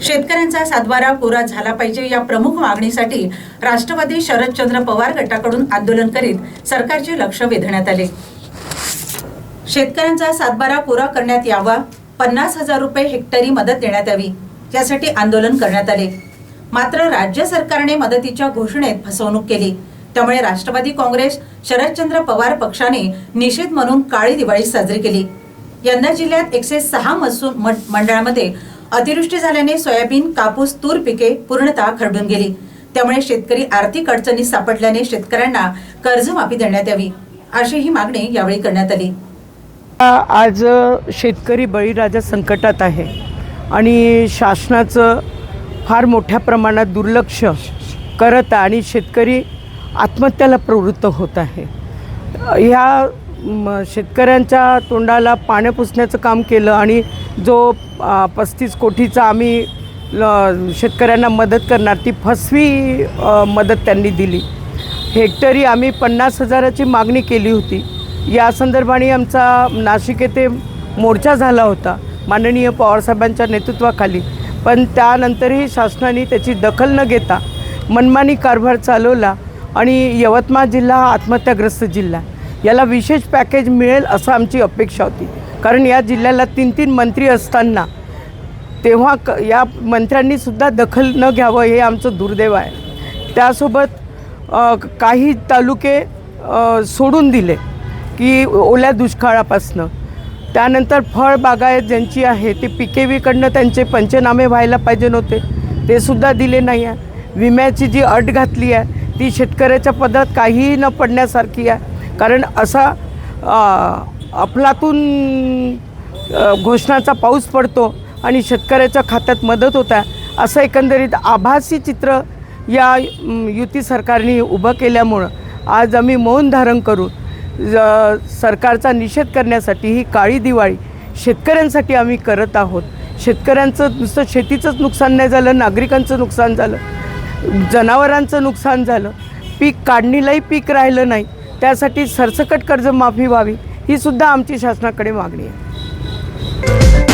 शेतकऱ्यांचा सातबारा पुरा झाला पाहिजे या प्रमुख मागणीसाठी राष्ट्रवादी शरदचंद्र पवार गटाकडून आंदोलन करीत सरकारचे लक्ष वेधण्यात आले. शेतकऱ्यांचा सातबारा पुरा करण्यात यावा पन्नास हजार रुपये हेक्टरी मदत देण्यात यावी यासाठी आंदोलन करण्यात आले. मात्र राज्य सरकारने मदतीच्या घोषणेत फसवणूक केली. त्यामुळे राष्ट्रवादी काँग्रेस शरदचंद्र पवार पक्षाने निषेध म्हणून काळी दिवाळी साजरी केली. यंदा जिल्ह्यात एकशे सहा महसूल मं- मंडळामध्ये अतिवृष्टी झाल्याने सोयाबीन कापूस तूर पिके पूर्णतः खरडून गेली. त्यामुळे शेतकरी आर्थिक अडचणीत सापडल्याने शेतकऱ्यांना कर्जमाफी देण्यात यावी अशी ही मागणी यावेळी करण्यात आली. आज शेतकरी बळीराजा संकटात आहे आणि शासनाचं फार मोठ्या प्रमाणात दुर्लक्ष करत आहे आणि शेतकरी आत्महत्याला प्रवृत्त होत आहे. ह्या म, शेतकऱ्यांच्या तोंडाला पाण्या पुसण्याचं काम केलं आणि जो पस्तीस कोटीचा आम्ही ल- शेतकऱ्यांना मदत करणार ती फसवी मदत त्यांनी दिली. हेक्टरी आम्ही पन्नास हजाराची मागणी केली होती. या संदर्भाने आमचा नाशिक येथे मोर्चा झाला होता माननीय पवारसाहेबांच्या नेतृत्वाखाली. पण त्यानंतरही शासनाने त्याची दखल न घेता मनमानी कारभार चालवला आणि यवतमाळ जिल्हा हा आत्महत्याग्रस्त जिल्हा. याला विशेष पॅकेज मिळेल असं आमची अपेक्षा होती. कारण या जिल्ह्याला तीन तीन मंत्री असताना तेव्हा क या मंत्र्यांनी सुद्धा दखल न घ्यावं हे आमचं दुर्दैव आहे. त्यासोबत काही तालुके सोडून दिले की ओल्या दुष्काळापासनं. त्यानंतर फळबागायत ज्यांची आहे ते पिकेवीकडनं त्यांचे पंचनामे व्हायला पाहिजे नव्हते. ते सुद्धा दिले नाही आहे. विम्याची जी अट घातली आहे ती शेतकऱ्याच्या पदरात काहीही न पडण्यासारखी आहे. कारण असा अफलातून घोषणाचा पाऊस पडतो आणि शेतकऱ्याच्या खात्यात मदत होत आहे असं एकंदरीत आभासी चित्र या युती सरकारने उभं केल्यामुळं आज आम्ही मौन धारण करून ज- सरकारचा निषेध करण्यासाठी ही काळी दिवाळी शेतकऱ्यांसाठी आम्ही करत आहोत. शेतकऱ्यांचं नुसतं शेतीचंच नुकसान नाही झालं नागरिकांचं नुकसान झालं जनावरांचं नुकसान झालं पीक काढणीलाही पीक राहिलं नाही. त्यासाठी सरसकट कर्जमाफी व्हावी ही सुद्धा आमची शासनाकडे मागणी आहे.